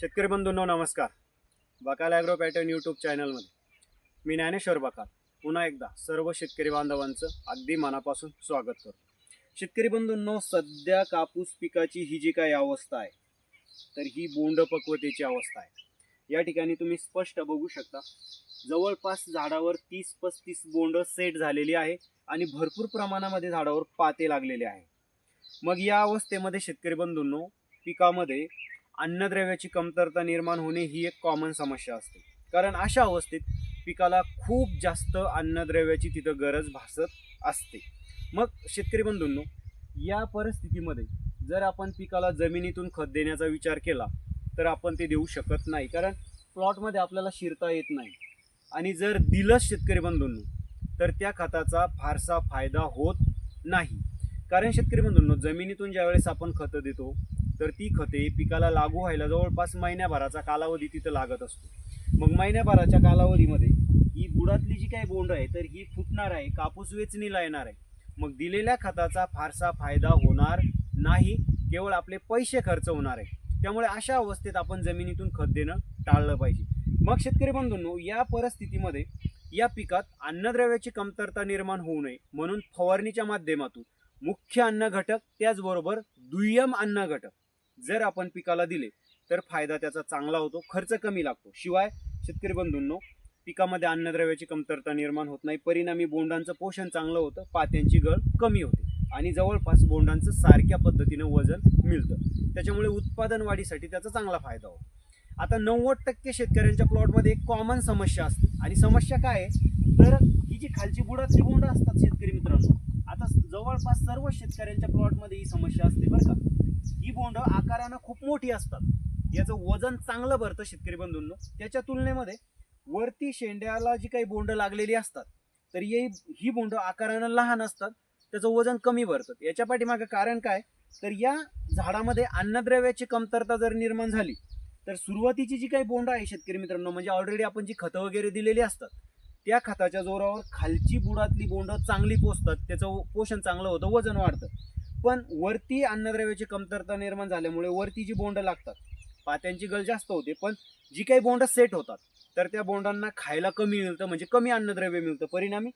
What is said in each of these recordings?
शेतकरी बंधूंनो नमस्कार. बकाल agro pattern YouTube चॅनलमध्ये मी ज्ञानेश्वर बकाल. पुन्हा एकदा सर्व शेतकरी बांधवांचं अगदी मनापासून स्वागत करतो. शेतकरी बंधूंनो सध्या कापूस पिकाची ही जी काही अवस्था आहे तर ही बोंड पक्वतेची अवस्था आहे. या ठिकाणी तुम्ही स्पष्ट बघू शकता जवळपास झाडावर तीस पस्तीस बोंड सेट झालेली आहे आणि भरपूर प्रमाणामध्ये झाडावर पाते लागलेले आहे. मग या अवस्थेमध्ये शेतकरी बंधूंनो पिकामध्ये अन्नद्रव्याची कमतरता निर्माण होणे ही एक कॉमन समस्या असते. कारण अशा अवस्थेत पिकाला खूप जास्त अन्नद्रव्याची तिथं गरज भासत असते. मग शेतकरी बंधूंनो या परिस्थितीमध्ये जर आपण पिकाला जमिनीतून खत देण्याचा विचार केला तर आपण ते देऊ शकत नाही. कारण प्लॉटमध्ये आपल्याला शिरता येत नाही. आणि जर दिलंच शेतकरी बंधूंनो तर त्या खताचा फारसा फायदा होत नाही. कारण शेतकरी बंधूंनो जमिनीतून ज्यावेळेस आपण खतं देतो तर ती खते पिकाला लागू व्हायला जवळपास महिन्याभराचा कालावधी तिथं लागत असतो. मग महिन्याभराच्या कालावधीमध्ये ही बुडातली जी काही बोंड आहे तर ही फुटणार आहे कापूस वेचणीला येणार आहे. मग दिलेल्या खताचा फारसा फायदा होणार नाही केवळ आपले पैसे खर्च होणार आहे. त्यामुळे अशा अवस्थेत आपण जमिनीतून खत देणं टाळलं पाहिजे. मग शेतकरी बंधूंनो या परिस्थितीमध्ये या पिकात अन्नद्रव्याची कमतरता निर्माण होऊ नये म्हणून फवारणीच्या माध्यमातून मुख्य अन्न घटक त्याचबरोबर दुय्यम अन्न घटक जर आपण पिकाला दिले तर फायदा त्याचा चांगला होतो खर्च कमी लागतो. शिवाय शेतकरी बंधूंनो पिकामध्ये अन्नद्रव्याची कमतरता निर्माण होत नाही परिणामी बोंडांचं पोषण चांगलं होतं पात्यांची गळ कमी होते आणि जवळपास बोंडांचं सारख्या पद्धतीनं वजन मिळतं. त्याच्यामुळे उत्पादन वाढीसाठी त्याचा चांगला फायदा होतो. आता नव्वद टक्के शेतकऱ्यांच्या प्लॉटमध्ये एक कॉमन समस्या असते. आणि समस्या काय आहे? तर ही जी खालची बुडातली बोंड असतात शेतकरी मित्रांनो आता जवळपास सर्व शेतकऱ्यांच्या प्लॉटमध्ये ही समस्या असते बरं का. ही बोंड आकारानं खूप मोठी असतात. याचं वजन चांगलं भरतं शेतकरी बंधूंनो. त्याच्या तुलनेमध्ये वरती शेंड्याला जी काही बोंड लागलेली असतात तर ये ही बोंड आकारानं लहान असतात त्याचं वजन कमी भरतं. याच्या पाठीमागं कारण काय? तर या झाडामध्ये अन्नद्रव्याची कमतरता जर निर्माण झाली तर सुरुवातीची जी काही बोंड आहे शेतकरी मित्रांनो म्हणजे ऑलरेडी आपण जी खतं वगैरे दिलेली असतात त्या खताच्या जोरावर खालची बुडातली बोंड चांगली पोचतात त्याचं पोषण चांगलं होतं वजन वाढतं. पण वरती अन्नद्रव्याची कमतरता निर्माण झाल्यामुळे वरती जी बोंड लागतात पात्यांची गळ जास्त होते पण जी काही बोंड सेट होतात तर त्या बोंडांना खायला कमी मिळतं म्हणजे कमी अन्नद्रव्य मिळतं. परिणामी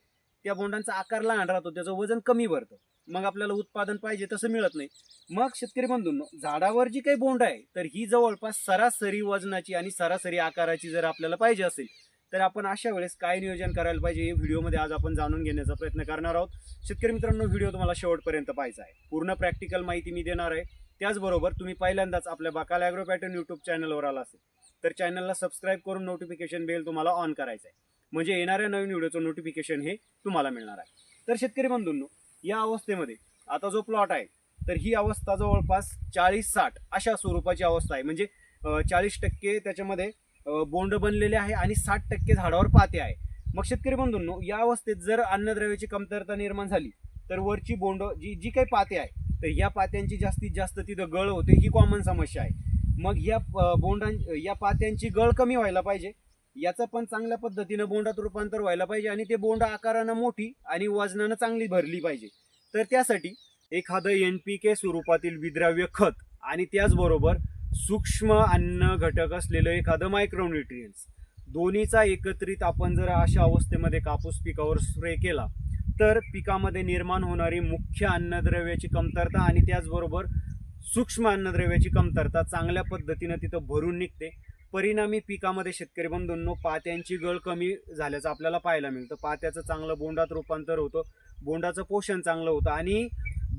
त्या बोंडांचा आकार लहान राहतो त्याचं वजन कमी भरतं. मग आपल्याला उत्पादन पाहिजे तसं मिळत नाही. मग शेतकरी बंधूंनो झाडावर जी काही बोंड आहे तर ही जवळपास सरासरी वजनाची आणि सरासरी आकाराची जर आपल्याला पाहिजे असेल तर आपण अशा वेळेस काय नियोजन करायला पाहिजे हे व्हिडिओमध्ये आज आपण जाणून घेण्याचा प्रयत्न करणार आहोत. शेतकरी मित्रांनो व्हिडिओ तुम्हाला शेवटपर्यंत पाहायचा आहे. पूर्ण प्रॅक्टिकल माहिती मी देणार आहे. त्याचबरोबर तुम्ही पहिल्यांदाच आपल्या बाकाल ॲग्रो पॅटर्न यूट्यूब चॅनलवर आला असेल तर चॅनलला सबस्क्राईब करून नोटिफिकेशन बेल तुम्हाला ऑन करायचं आहे. म्हणजे येणाऱ्या नवीन व्हिडिओचं नोटिफिकेशन हे तुम्हाला मिळणार आहे. तर शेतकरी बंधूंनो या अवस्थेमध्ये आता जो प्लॉट आहे तर ही अवस्था जवळपास चाळीस साठ अशा स्वरूपाची अवस्था आहे. म्हणजे चाळीस टक्के त्याच्यामध्ये बोंड बनलेले आहे आणि साठ टक्के झाडावर पाते आहे. मग शेतकरी बंधूंनो या अवस्थेत जर अन्नद्रव्याची कमतरता निर्माण झाली तर वरची बोंड जी जी काही पाते आहे तर या पात्यांची जास्तीत जास्त तिथं गळ होते ही कॉमन समस्या आहे. मग या बोंडां या पात्यांची गळ कमी व्हायला पाहिजे याचं पण चांगल्या पद्धतीनं बोंडात रूपांतर व्हायला पाहिजे आणि ते बोंड आकारानं मोठी आणि वजनानं चांगली भरली पाहिजे. तर त्यासाठी एखादं एन पी के स्वरूपातील विद्राव्य खत आणि त्याचबरोबर सूक्ष्म अन्न घटक असलेलं एखादं मायक्रोन्युट्रियन्स दोन्हीचा एकत्रित आपण जर अशा अवस्थेमध्ये कापूस पिकावर स्प्रे केला तर पिकामध्ये निर्माण होणारी मुख्य अन्नद्रव्याची कमतरता आणि त्याचबरोबर सूक्ष्म अन्नद्रव्याची कमतरता चांगल्या पद्धतीनं तिथं भरून निघते. परिणामी पिकामध्ये शेतकरी बंधूंनो पात्यांची गळ कमी झाल्याचं आपल्याला पाहायला मिळतं. पात्याचं चांगलं बोंडात रूपांतर होतं. बोंडाचं पोषण चांगलं होतं. आणि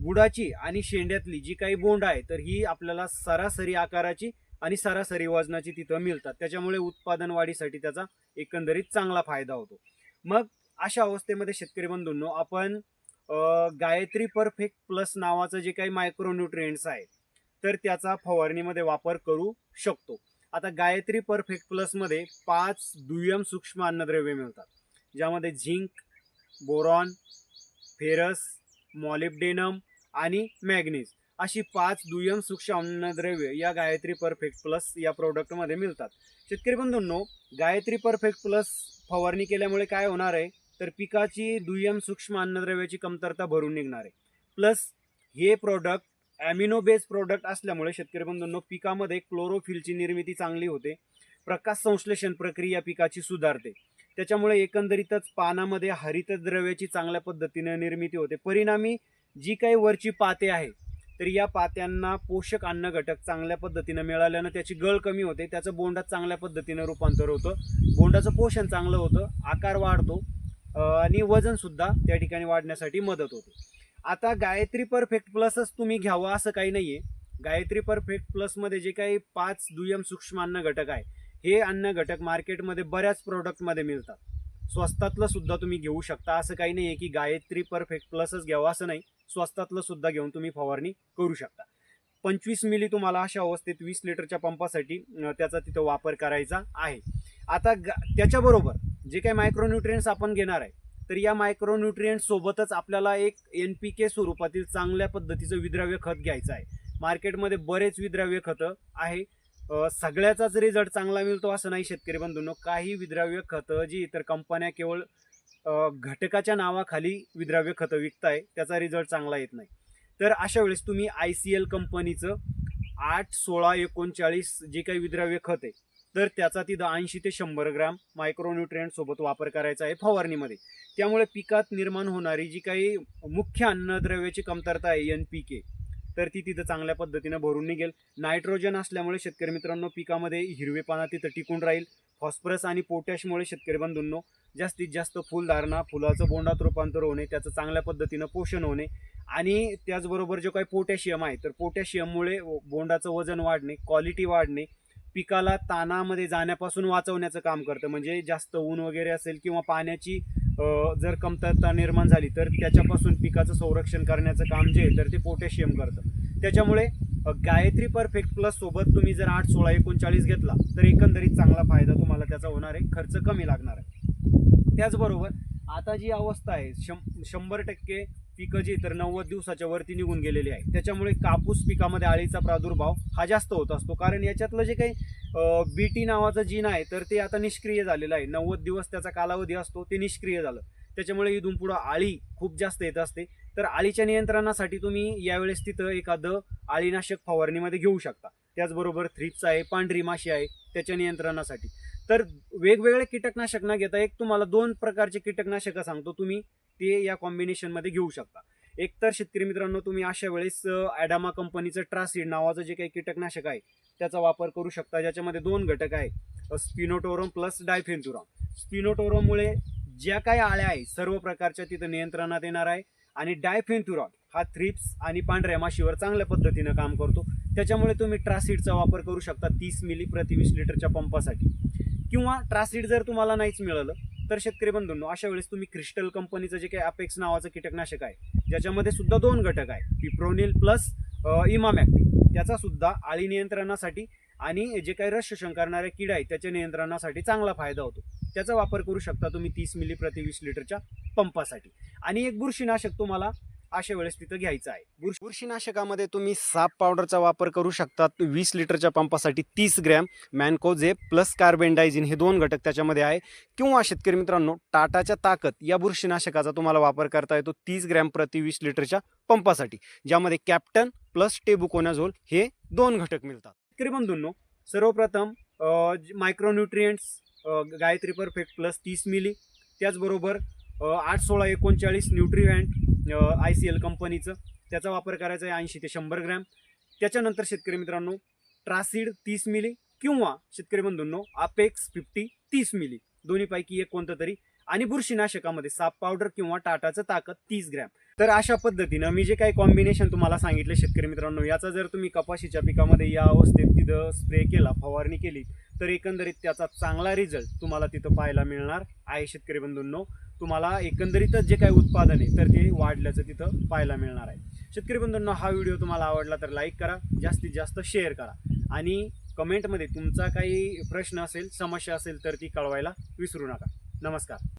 बुडाची आणि शेंड्यातली जी काही बोंड आहे तर ही आपल्याला सरासरी आकाराची आणि सरासरी वजनाची तिथं मिळतात. त्याच्यामुळे उत्पादन वाढीसाठी त्याचा एकंदरीत चांगला फायदा होतो. मग अशा अवस्थेमध्ये शेतकरी बंधूंनो आपण गायत्री परफेक्ट प्लस नावाचं जे काही मायक्रोन्युट्रिएंट्स आहे तर त्याचा फवारणीमध्ये वापर करू शकतो. आता गायत्री परफेक्ट प्लसमध्ये पाच दुय्यम सूक्ष्म अन्नद्रव्ये मिळतात ज्यामध्ये झिंक बोरॉन फेरस मॉलिब्डेनम आणि मॅग्नीज अशी पाच दुय्यम सूक्ष्म अन्नद्रव्य या गायत्री परफेक्ट प्लस या प्रोडक्टमध्ये मिळतात. शेतकरी बंधूंनो गायत्री परफेक्ट प्लस फवारणी केल्यामुळे काय होणार आहे? तर पिकाची दुय्यम सूक्ष्म अन्नद्रव्याची कमतरता भरून निघणार आहे. प्लस हे प्रोडक्ट ॲमिनो बेस प्रोडक्ट असल्यामुळे शेतकरी बंधूंनो पिकामध्ये क्लोरोफिलची निर्मिती चांगली होते. प्रकाश संश्लेषण प्रक्रिया पिकाची सुधारते. त्याच्यामुळे एकंदरीतच पानामध्ये हरितद्रव्याची चांगल्या पद्धतीने निर्मिती होते. परिणामी जी काही वरची पाते आहे तर या पात्यांना पोषक अन्न घटक चांगल्या पद्धतीनं मिळाल्यानं त्याची गळ कमी होते. त्याचं बोंडात चांगल्या पद्धतीनं रूपांतर होतं. बोंडाचं पोषण चांगलं होतं. आकार वाढतो आणि वजनसुद्धा त्या ठिकाणी वाढण्यासाठी मदत होते. आता गायत्री परफेक्ट प्लसच तुम्ही घ्यावं असं काही नाही आहे गायत्री परफेक्ट प्लसमध्ये जे काही पाच दुय्यम सूक्ष्म अन्न घटक आहे हे अन्न घटक मार्केटमध्ये बऱ्याच प्रोडक्टमध्ये मिळतात. स्वस्तातलं सुद्धा तुम्ही घेऊ शकता. असं काही नाही आहे की गायत्री परफेक्ट प्लसच घ्यावं असं नाही. स्वस्तातलं सुद्धा घेऊन तुम्ही फवारणी करू शकता. पंचवीस मिली तुम्हाला अशा अवस्थेत वीस लिटरच्या पंपासाठी त्याचा तिथं वापर करायचा आहे. आता गा त्याच्याबरोबर जे काही मायक्रोन्युट्रियन्स आपण घेणार आहे तर या मायक्रोन्युट्रियंट सोबतच आपल्याला एक एन पी के स्वरूपातील चांगल्या पद्धतीचं विद्राव्य खत घ्यायचं आहे. मार्केटमध्ये बरेच विद्राव्य खतं आहे. सगळ्याचाच रिझल्ट चांगला मिळतो असं नाही शेतकरी बंधूंनो. काही विद्राव्य खतं जी इतर कंपन्या केवळ घटकाच्या नावाखाली विद्राव्य खतं विकताय त्याचा रिझल्ट चांगला येत नाही. तर अशा वेळेस तुम्ही आय सी एल कंपनीचं आठ सोळा एकोणचाळीस जे काही विद्राव्य खत आहे तर त्याचा तिथं ऐंशी ते शंभर ग्राम मायक्रोन्युट्रियंट सोबत वापर करायचा आहे फवारणीमध्ये. त्यामुळे पिकात निर्माण होणारी जी काही मुख्य अन्नद्रव्याची कमतरता आहे एन पी के तर ती तिथं चांगल्या पद्धतीनं भरून निघेल. नायट्रोजन असल्यामुळे शेतकरी मित्रांनो पिकामध्ये हिरवेपणा तिथं टिकून राहील. फॉस्फरस आणि पोटॅशमुळे शेतकरी बंधूंनो जास्तीत जास्त फुलधारणा फुलाचं बोंडात रूपांतर होणे त्याचं चांगल्या पद्धतीनं पोषण होणे आणि त्याचबरोबर जो काही पोटॅशियम आहे तर पोटॅशियममुळे बोंडाचं वजन वाढणे क्वालिटी वाढणे पिकाला तानामध्ये जाण्यापासून वाचवण्याचं काम करतं. म्हणजे जास्त ऊन वगैरे असेल किंवा पाण्याची जर कमतरता निर्माण झाली तर त्याच्यापासून पिकाचं संरक्षण करण्याचं काम जे आहे तर ते पोटॅशियम करतं. त्याच्यामुळे गायत्री परफेक्ट प्लस सोबत तुम्ही जर आठ सोळा एकोणचाळीस घेतला तर एकंदरीत चांगला फायदा तुम्हाला त्याचा होणार आहे. खर्च कमी लागणार आहे. त्याचबरोबर आता जी अवस्था आहे शं शंभर टक्के पिकं जी तर नव्वद दिवसाच्या वरती निघून गेलेली आहे. त्याच्यामुळे कापूस पिकामध्ये आळीचा प्रादुर्भाव हा जास्त होत असतो. कारण याच्यातलं जे काही बी टी नावाचं जीन आहे तर ते आता निष्क्रिय झालेलं आहे. नव्वद दिवस त्याचा कालावधी असतो ते निष्क्रिय झालं. त्याच्यामुळे इथून पुढं आळी खूप जास्त येत असते. तर आळीच्या नियंत्रणासाठी तुम्ही यावेळेस तिथं एखादं आळीनाशक फवारणीमध्ये घेऊ शकता. त्याचबरोबर थ्रिप्स आहे पांढरी माशी आहे त्याच्या नियंत्रणासाठी. तर वेगवेगळे कीटकनाशक न घेता एक तुम्हाला दोन प्रकारचे कीटकनाशकं सांगतो तुम्ही ते या कॉम्बिनेशनमध्ये घेऊ शकता. एकतर शेतकरी मित्रांनो तुम्ही अशा वेळेस ॲडामा कंपनीचं ट्रासिड नावाचं जे काही कीटकनाशक आहे त्याचा वापर करू शकता. ज्याच्यामध्ये दोन घटक आहे स्पिनोटोरम प्लस डायफेन्थुरॉम स्पिनोटोरममुळे ज्या काही आळ्या आहे सर्व प्रकारच्या तिथं नियंत्रणात येणार आहे. आणि डायफेन्थुरॉन हा थ्रिप्स आणि पांढऱ्या माशीवर चांगल्या पद्धतीनं काम करतो. त्याच्यामुळे तुम्ही ट्रासिडचा वापर करू शकता तीस मिली प्रति वीस लिटरच्या पंपासाठी. किंवा ट्रासिड जर तुम्हाला नाहीच मिळालं तर शेतकरी बंधूंनो अशा वेळेस तुम्ही क्रिस्टल कंपनीचं जे काही अपेक्स नावाचं कीटकनाशक आहे ज्याच्यामध्ये सुद्धा दोन घटक आहे पिप्रोनिल प्लस इमामॅक्टिन त्याचा सुद्धा आळी नियंत्रणासाठी आणि जे काही रस शोषण करणारे किड आहे त्याच्या नियंत्रणासाठी चांगला फायदा होतो. त्याचा वापर करू शकता तुम्ही तीस मिली प्रति वीस लिटरच्या पंपासाठी. आणि एक बुरशीनाशक तुम्हाला अशा वेळेस तिथं घ्यायचं आहे. बुरशी बुरशीनाशकामध्ये तुम्ही साप पावडरचा वापर करू शकता वीस लिटरच्या पंपासाठी तीस ग्रॅम मॅनकोझे प्लस कार्बेंडायझिन हे दोन घटक त्याच्यामध्ये आहे. किंवा शेतकरी मित्रांनो टाटाच्या ताकद या बुरशीनाशकाचा तुम्हाला वापर करता येतो तीस ग्रॅम प्रति वीस लिटरच्या पंपासाठी ज्यामध्ये कॅप्टन प्लस टेबुकोनाझोल हे दोन घटक मिळतात. शेतकरी बंधूंनो सर्वप्रथम मायक्रोन्युट्रियंट्स गायत्री परफेक्ट प्लस तीस मिली त्याचबरोबर आठ सोळा एकोणचाळीस न्यूट्रिवँट आय सी एल कंपनीचं त्याचा वापर करायचा आहे ऐंशी ते शंभर ग्रॅम. त्याच्यानंतर शेतकरी मित्रांनो ट्रासिड तीस मिली किंवा शेतकरी बंधूंनो आपेक्स फिफ्टी तीस मिली. दोन्हीपैकी एक कोणतं तरी. आणि बुरशीनाशकामध्ये साप पावडर किंवा टाटाचं ताकद तीस ग्रॅम. तर अशा पद्धतीनं मी जे काही कॉम्बिनेशन तुम्हाला सांगितले शेतकरी मित्रांनो याचा जर तुम्ही कपाशीच्या पिकामध्ये या अवस्थेत तिथं स्प्रे केला फवारणी केली तर एकंदरीत त्याचा चांगला रिझल्ट तुम्हाला तिथं पाहायला मिळणार आहे शेतकरी बंधूंनो. तुम्हाला एकंदरीतच जे काही उत्पादन आहे तर ते वाढल्याचं तिथं पाहायला मिळणार आहे. शेतकरी बंधूंनो हा व्हिडिओ तुम्हाला आवडला तर लाईक करा जास्तीत जास्त शेअर करा. आणि कमेंटमध्ये तुमचा काही प्रश्न असेल समस्या असेल तर ती कळवायला विसरू नका. नमस्कार.